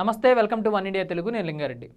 నమస్తే welcome to one India Telugu నేను లింగారెడ్డి.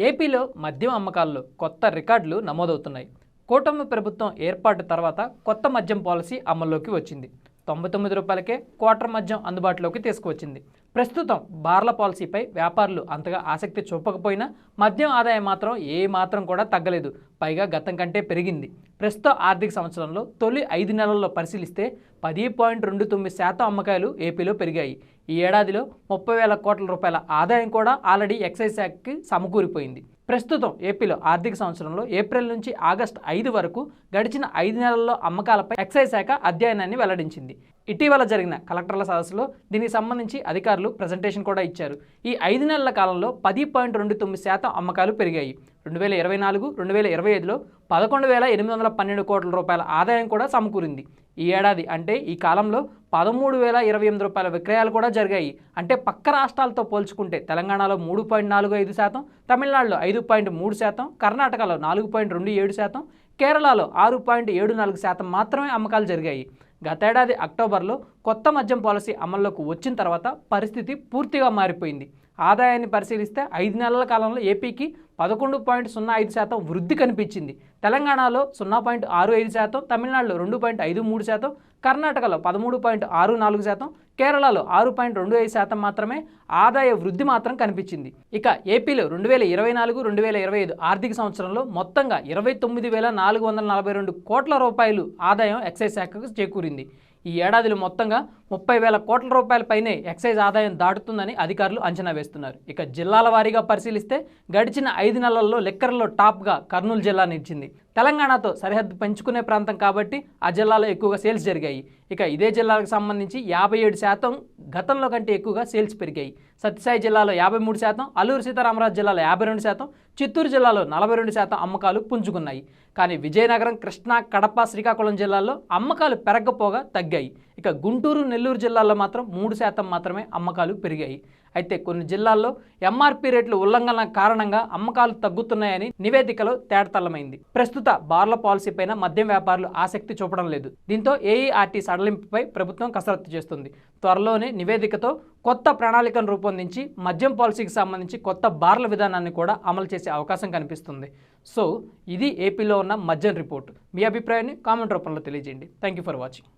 ఏపీలో మద్యం అమ్మకాల్లో కొత్త రికార్డులు నమోదవుతున్నాయి. కూటమి ప్రభుత్వం ఏర్పాటు తర్వాత కొత్త మద్యం పాలసీ అమల్లోకి వచ్చింది. తొంభై తొమ్మిది రూపాయలకే క్వార్టర్ మద్యం అందుబాటులోకి తీసుకువచ్చింది. ప్రస్తుతం బార్ల పాలసీపై వ్యాపారులు అంతగా ఆసక్తి చూపకపోయినా మద్యం ఆదాయం మాత్రం ఏ మాత్రం కూడా తగ్గలేదు. పైగా గతం కంటే పెరిగింది. ప్రస్తుత ఆర్థిక సంవత్సరంలో తొలి ఐదు నెలల్లో పరిశీలిస్తే పది పాయింట్ రెండు తొమ్మిది శాతం అమ్మకాలు ఏపీలో పెరిగాయి. ఈ ఏడాదిలో ముప్పై వేల కోట్ల రూపాయల ఆదాయం కూడా ఆల్రెడీ ఎక్సైజ్ శాఖకి సమకూరిపోయింది. ప్రస్తుతం ఏపీలో ఆర్థిక సంవత్సరంలో ఏప్రిల్ నుంచి ఆగస్టు ఐదు వరకు గడిచిన ఐదు నెలల్లో అమ్మకాలపై ఎక్సైజ్ శాఖ అధ్యయనాన్ని వెల్లడించింది. ఇటీవల జరిగిన కలెక్టర్ల సదస్సులో దీనికి సంబంధించి అధికారులు ప్రజెంటేషన్ కూడా ఇచ్చారు. ఈ ఐదు నెలల కాలంలో పది పాయింట్ రెండు తొమ్మిది శాతం అమ్మకాలు పెరిగాయి. రెండు వేల ఇరవై నాలుగు రెండు వేల ఇరవై ఐదులో పదకొండు వేల ఎనిమిది వందల పన్నెండు కోట్ల రూపాయల ఆదాయం కూడా సమకూరింది. ఈ ఏడాది అంటే ఈ కాలంలో పదమూడు వేల ఇరవై ఎనిమిది రూపాయల విక్రయాలు కూడా జరిగాయి. అంటే పక్క రాష్ట్రాలతో పోల్చుకుంటే తెలంగాణలో మూడు పాయింట్ నాలుగు ఐదు శాతం తమిళనాడులో ఐదు పాయింట్ మూడు శాతం కర్ణాటకలో నాలుగు పాయింట్ రెండు ఏడు శాతం కేరళలో ఆరు పాయింట్ ఏడు నాలుగు శాతం మాత్రమే అమ్మకాలు జరిగాయి. గతేడాది అక్టోబర్లో కొత్త మద్యం పాలసీ అమల్లోకి వచ్చిన తర్వాత పరిస్థితి పూర్తిగా మారిపోయింది. ఆదాయాన్ని పరిశీలిస్తే ఐదు నెలల కాలంలో ఏపీకి పదకొండు పాయింట్ సున్నా ఐదు శాతం వృద్ధి కనిపించింది. తెలంగాణలో సున్నా పాయింట్ ఆరు ఐదు శాతం తమిళనాడులో రెండు పాయింట్ ఐదు మూడు శాతం కర్ణాటకలో పదమూడు పాయింట్ ఆరు నాలుగు శాతం కేరళలో ఆరు పాయింట్ రెండు ఐదు శాతం మాత్రమే ఆదాయ వృద్ధి మాత్రం కనిపించింది. ఇక ఏపీలో రెండు వేల ఇరవై నాలుగు రెండు వేల ఇరవై ఐదు ఆర్థిక సంవత్సరంలో మొత్తంగా ఇరవై తొమ్మిది వేల నాలుగు వందల నలభై రెండు కోట్ల రూపాయలు ఆదాయం ఎక్సైజ్ శాఖకు చేకూరింది. ఈ ఏడాదిలో మొత్తంగా ముప్పై వేల కోట్ల రూపాయల పైనే ఎక్సైజ్ ఆదాయం దాటుతుందని అధికారులు అంచనా వేస్తున్నారు. ఇక జిల్లాల వారీగా పరిశీలిస్తే గడిచిన ఐదు నెలల్లో లెక్కర్లో టాప్గా కర్నూలు జిల్లా నిలిచింది. తెలంగాణతో సరిహద్దు పెంచుకునే ప్రాంతం కాబట్టి ఆ జిల్లాలో ఎక్కువగా సేల్స్ జరిగాయి. ఇక ఇదే జిల్లాలకు సంబంధించి యాభై ఏడు శాతం గతంలో కంటే ఎక్కువగా సేల్స్ పెరిగాయి. సత్యసాయి జిల్లాలో యాభై మూడు శాతం అల్లూరు సీతారామరాజు జిల్లాలో యాభై రెండు శాతం చిత్తూరు జిల్లాలో నలభై రెండు శాతం అమ్మకాలు పుంజుకున్నాయి. కానీ విజయనగరం కృష్ణా కడప శ్రీకాకుళం జిల్లాల్లో అమ్మకాలు పెరగపోగా తగ్గాయి. ఇక గుంటూరు నెల్లూరు జిల్లాల్లో మాత్రం మూడు శాతం మాత్రమే అమ్మకాలు పెరిగాయి. అయితే కొన్ని జిల్లాల్లో ఎంఆర్పీ రేట్లు ఉల్లంఘన కారణంగా అమ్మకాలు తగ్గుతున్నాయని నివేదికలో తేడతల్లమైంది ప్రస్తుత బార్ల పాలసీపైన మద్యం వ్యాపారులు ఆసక్తి చూపడం లేదు. దీంతో ఏఈఆర్టీ సడలింపుపై ప్రభుత్వం కసరత్తు చేస్తుంది. త్వరలోనే నివేదికతో కొత్త ప్రణాళికను రూపొందించి మద్యం పాలసీకి సంబంధించి కొత్త బార్ల విధానాన్ని కూడా అమలు చేసే అవకాశం కనిపిస్తుంది. సో ఇది ఏపీలో ఉన్న మద్యం రిపోర్ట్. మీ అభిప్రాయాన్ని కామెంట్ రూపంలో తెలియజేయండి. Thank you for watching